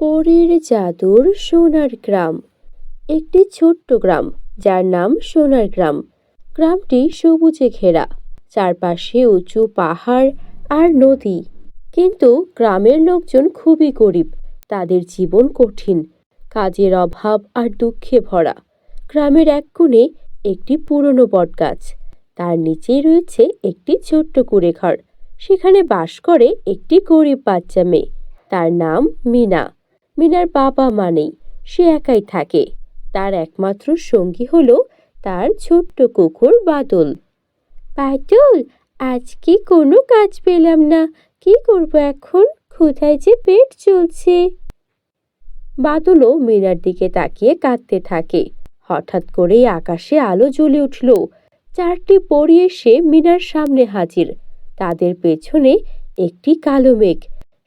পরীর জাদুর সোনার গ্রাম। একটি ছোট্ট গ্রাম, যার নাম সোনার গ্রাম। গ্রামটি সবুজে ঘেরা, চারপাশে উঁচু পাহাড় আর নদী। কিন্তু গ্রামের লোকজন খুবই গরিব, তাদের জীবন কঠিন, কাজের অভাব আর দুঃখে ভরা। গ্রামের এক কোণে একটি পুরনো বটগাছ, তার নিচেই রয়েছে একটি ছোট্ট কুড়ে ঘর সেখানে বাস করে একটি গরিব বাচ্চা মেয়ে, তার নাম মিনা। মিনার বাবা মা নেই, সে একাই থাকে। তার একমাত্র সঙ্গী হলো তার ছোট্ট কুকুর বাদল। বাদল আজকে কোনো কাজ পেলাম না? কি করব এখন? কোথায় যে পেট চলছে? বাদলও মিনার দিকে তাকিয়ে কাঁদতে থাকে। হঠাৎ করেই আকাশে আলো জ্বলে উঠল। চারটি পরি এসে মিনার সামনে হাজির। তাদের পেছনে একটি কালো মেঘ।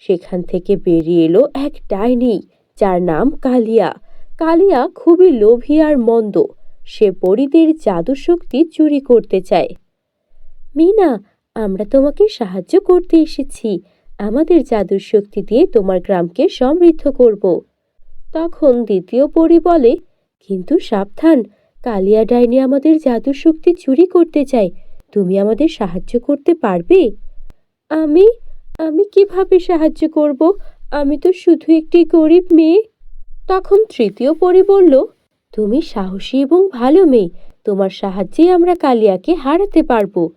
সেখান থেকে বেরিয়ে এলো এক ডাইনি, যার নাম কালিয়া। কালিয়া খুবই লোভী আর মন্দ। সে পরীদের জাদু শক্তি চুরি করতে চায়। মিনা, আমরা তোমাকে সাহায্য করতে এসেছি। আমাদের জাদুর শক্তি দিয়ে তোমার গ্রামকে সমৃদ্ধ করব। তখন দ্বিতীয় পরি বলে, কিন্তু সাবধান, কালিয়া ডাইনি আমাদের জাদুর শক্তি চুরি করতে চায়। তুমি আমাদের সাহায্য করতে পারবে? আমি আমি কীভাবে সাহায্য করব? আমি তো শুধু একটি গরিব মেয়ে। তখন তৃতীয় পরি বলল, তুমি সাহসী এবং ভালো মেয়ে। তোমার সাহায্যে আমরা কালিয়াকে হারাতে পারব।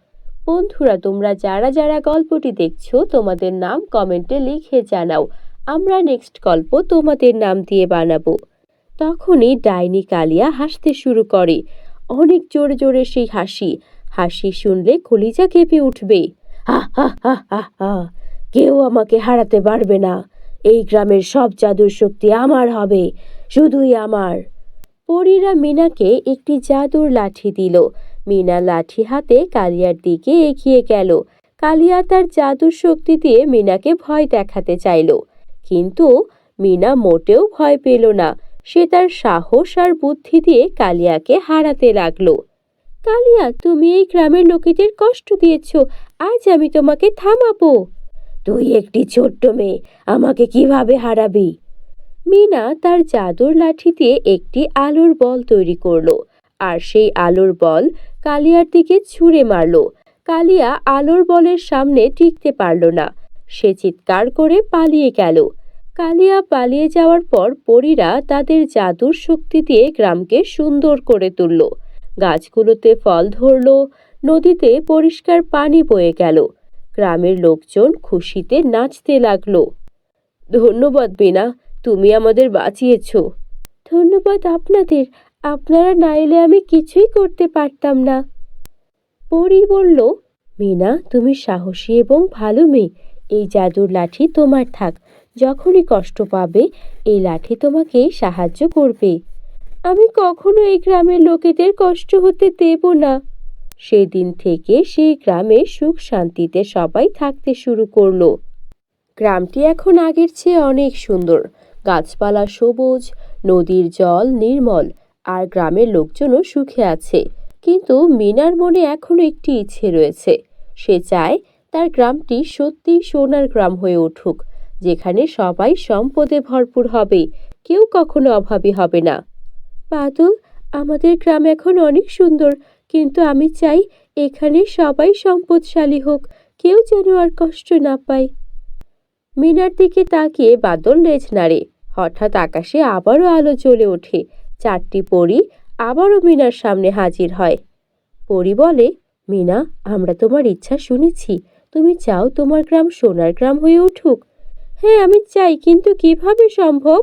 বন্ধুরা, তোমরা যারা যারা গল্পটি দেখছ, তোমাদের নাম কমেন্টে লিখে জানাও। আমরা নেক্সট গল্প তোমাদের নাম দিয়ে বানাবো। তখনই ডাইনি কালিয়া হাসতে শুরু করে। অনেক জোরে জোরে সেই হাসি। হাসি শুনলে কলিজা কেঁপে উঠবে। হা হা হা হা হা কেউ আমাকে হারাতে পারবে না। এই গ্রামের সব জাদুর শক্তি আমার হবে, শুধুই আমার। পরীরা মিনাকে একটি জাদুর লাঠি দিল। মিনা লাঠি হাতে কালিয়ার দিকে এগিয়ে গেল। কালিয়া তার জাদুর শক্তি দিয়ে মিনাকে ভয় দেখাতে চাইল। কিন্তু মিনা মোটেও ভয় পেল না। সে তার সাহস আর বুদ্ধি দিয়ে কালিয়াকে হারাতে লাগল। কালিয়া, তুমি এই গ্রামের লোকেদের কষ্ট দিয়েছ। আজ আমি তোমাকে থামাবো। তুই একটি ছোট্ট মেয়ে, আমাকে কীভাবে হারাবি? মিনা তার জাদুর লাঠি দিয়ে একটি আলোর বল তৈরি করল, আর সেই আলোর বল কালিয়ার দিকে ছুঁড়ে মারল। কালিয়া আলোর বলের সামনে টিকতে পারল না, সে চিৎকার করে পালিয়ে গেল। কালিয়া পালিয়ে যাওয়ার পর পরীরা তাদের জাদুর শক্তি দিয়ে গ্রামকে সুন্দর করে তুলল। গাছগুলোতে ফল ধরল, নদীতে পরিষ্কার পানি বয়ে গেল। গ্রামের লোকজন খুশিতে নাচতে লাগল। ধন্যবাদ, বিনা, তুমি আমাদের বাঁচিয়েছ। ধন্যবাদ আপনাদের, আপনারা না এলে আমি কিছুই করতে পারতাম না। পরি বলল মিনা তুমি সাহসী এবং ভালো মেয়ে। এই জাদুর লাঠি তোমার থাক। যখনই কষ্ট পাবে, এই লাঠি তোমাকে সাহায্য করবে। আমি কখনো এই গ্রামের লোকেদের কষ্ট হতে দেব না। সেদিন থেকে সেই গ্রামে সুখ শান্তিতে সবাই থাকতে শুরু করল। গ্রামটি এখন আগের চেয়ে অনেক সুন্দর। গাছপালা সবুজ, নদীর জল নির্মল, আর গ্রামের লোকজনও সুখে আছে। কিন্তু মিনার মনে এখনও একটি ইচ্ছে রয়েছে। সে চায় তার গ্রামটি সত্যি সোনার গ্রাম হয়ে উঠুক, যেখানে সবাই সম্পদে ভরপুর হবে। কেউ কখনো অভাবী হবে না। বাদল, আমাদের গ্রাম এখন অনেক সুন্দর। কিন্তু আমি চাই এখানে সবাই সম্পদশালী হোক, কেউ যেন আর কষ্ট না পায়। মিনার দিকে তাকিয়ে বাদল লেজ নাড়ে। হঠাৎ আকাশে আবারও আলো জ্বলে ওঠে। চারটি পরি আবারও মিনার সামনে হাজির হয়। পরি বলে, মিনা, আমরা তোমার ইচ্ছা শুনেছি। তুমি চাও তোমার গ্রাম সোনার গ্রাম হয়ে উঠুক? হ্যাঁ আমি চাই, কিন্তু কীভাবে সম্ভব?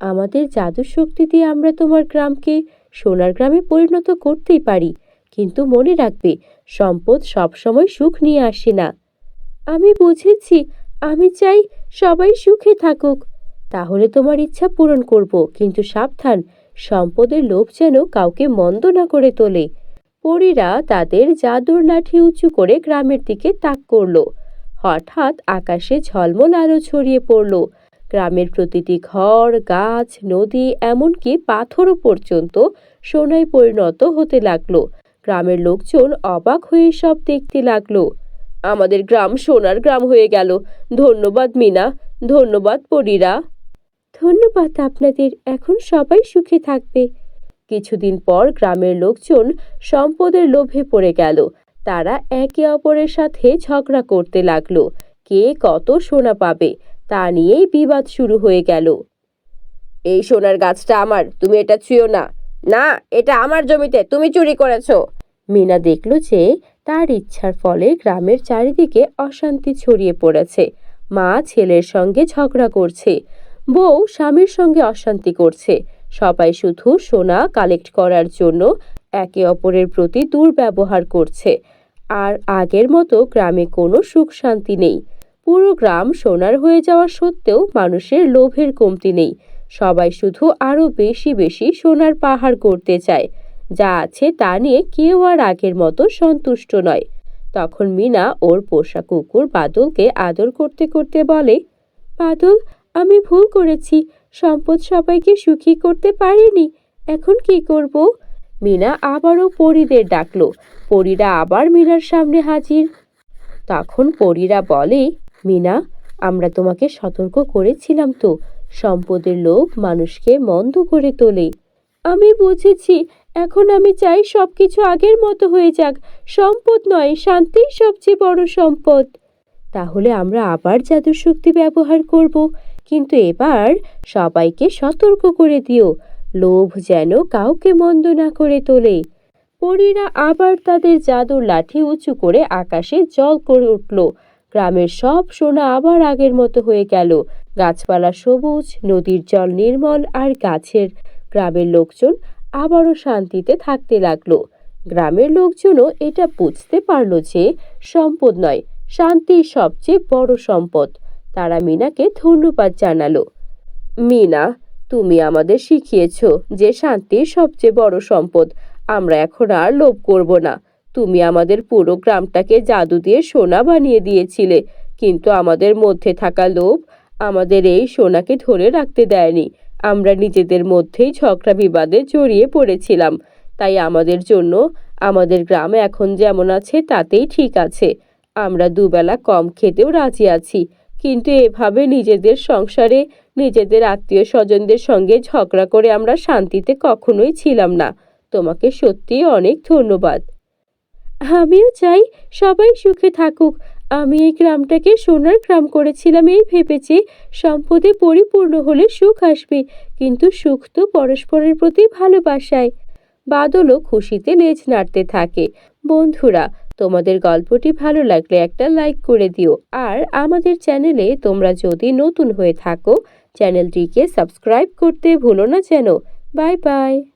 আমাদের জাদু শক্তি দিয়ে আমরা তোমার গ্রামকে সোনার গ্রামে পরিণত করতেই পারি। কিন্তু মনে রাখবে, সম্পদ সবসময় সুখ নিয়ে আসে না। আমি বুঝেছি, আমি চাই সবাই সুখে থাকুক। তাহলে তোমার ইচ্ছা পূরণ করব, কিন্তু সাবধান, সম্পদের লোভ যেন কাউকে মন্দ না করে তোলে। পরীরা তাদের জাদুর লাঠি উঁচু করে গ্রামের দিকে তাক করল। হঠাৎ আকাশে ঝলমল আলো ছড়িয়ে পড়ল। গ্রামের প্রতিটি ঘর, গাছ, নদী, এমনকি পাথরও পর্যন্ত সোনায় পরিণত হতে লাগল। গ্রামের লোকজন অবাক হয়ে সব দেখতে লাগল। আমাদের গ্রাম সোনার গ্রাম হয়ে গেল। ধন্যবাদ, মিনা। ধন্যবাদ, পরীরা। ধন্যবাদ, আপনাদের। এখন সবাই সুখে থাকবে। কিছুদিন পর গ্রামের লোকজন সম্পদের লোভে পড়ে গেল। তারা একে অপরের সাথে ঝগড়া করতে লাগল। কে কত সোনা পাবে তা নিয়েই বিবাদ শুরু হয়ে গেল। এই সোনার গাছটা আমার, তুমি এটা ছুঁয়ো না। না, এটা আমার জমিতে, তুমি চুরি করেছ। মিনা দেখল যে তার ইচ্ছার ফলে গ্রামের চারিদিকে অশান্তি ছড়িয়ে পড়েছে। মা ছেলের সঙ্গে ঝগড়া করছে, বউ স্বামীর সঙ্গে অশান্তি করছে। সবাই শুধু সোনা কালেক্ট করার জন্য একে অপরের প্রতি দুর্ব্যবহার করছে। আর আগের মতো গ্রামে কোনো সুখ শান্তি নেই। পুরো গ্রাম সোনার হয়ে যাওয়া সত্ত্বেও মানুষের লোভের কমতি নেই। সবাই শুধু আরও বেশি বেশি সোনার পাহাড় করতে চায়। যা আছে তা নিয়ে কেউ আর আগের মতো সন্তুষ্ট নয়। তখন মিনা ওর পোষা কুকুর বাদলকে আদর করতে করতে বলে, বাদল, আমি ভুল করেছি। সম্পদ সবাইকে সুখী করতে পারিনি। এখন কি করব? মিনা আবারও পরীদের ডাকলো। পরীরা আবার মিনার সামনে হাজির। তখন পরীরা বলে, মিনা, আমরা তোমাকে সতর্ক করেছিলাম তো। সম্পদের লোভ মানুষকে মন্দ করে তোলে। আমি বুঝেছি, এখন আমি চাই সব কিছু আগের মতো হয়ে যাক। সম্পদ নয়, শান্তিই সবচেয়ে বড় সম্পদ। তাহলে আমরা আবার জাদুর শক্তি ব্যবহার করব। কিন্তু এবার সবাইকে সতর্ক করে দিও। লোভ যেন কাউকে মন্দ না করে তোলে। পরীরা আবার তাদের জাদুর লাঠি উঁচু করে আকাশে জল করে উঠল। গ্রামের সব সোনা আবার আগের মতো হয়ে গেল। গাছপালা সবুজ, নদীর জল নির্মল আর গাছের। গ্রামের লোকজন আবারও শান্তিতে থাকতে লাগল। গ্রামের লোকজনও এটা বুঝতে পারল যে সম্পদ নয় শান্তির সবচেয়ে বড় সম্পদ। তারা মিনাকে ধন্যবাদ জানালো। মিনা, তুমি আমাদের শিখিয়েছ যে শান্তির সবচেয়ে বড় সম্পদ। আমরা এখন আর লোভ করব না। তুমি আমাদের পুরো গ্রামটাকে জাদু দিয়ে সোনা বানিয়ে দিয়েছিলে, কিন্তু আমাদের মধ্যে থাকা লোভ আমাদের এই সোনাকে ধরে রাখতে দেয়নি। আমরা নিজেদের মধ্যেই ঝগড়া বিবাদে জড়িয়ে পড়েছিলাম। তাই আমাদের জন্য আমাদের গ্রাম এখন যেমন আছে, তাতেই ঠিক আছে। আমরা দুবেলা কম খেতেও রাজি আছি, কিন্তু এভাবে নিজেদের সংসারে নিজেদের আত্মীয় স্বজনদের সঙ্গে ঝগড়া করে আমরা শান্তিতে কখনোই ছিলাম না। তোমাকে সত্যিই অনেক ধন্যবাদ। আমিও চাই সবাই সুখে থাকুক। আমি এই গ্রামটাকে সোনার গ্রাম করেছিলাম এই ভেবেছি। সম্পদে পরিপূর্ণ হলে সুখ আসবে, কিন্তু সুখ তো পরস্পরের প্রতি ভালোবাসায়। বাদলও খুশিতে লেজ নাড়তে থাকে। বন্ধুরা, তোমাদের গল্পটি ভালো লাগলে একটা লাইক করে দিও। আর আমাদের চ্যানেলে তোমরা যদি নতুন হয়ে থাকো, চ্যানেলটিকে সাবস্ক্রাইব করতে ভুলো না যেন। Bye bye.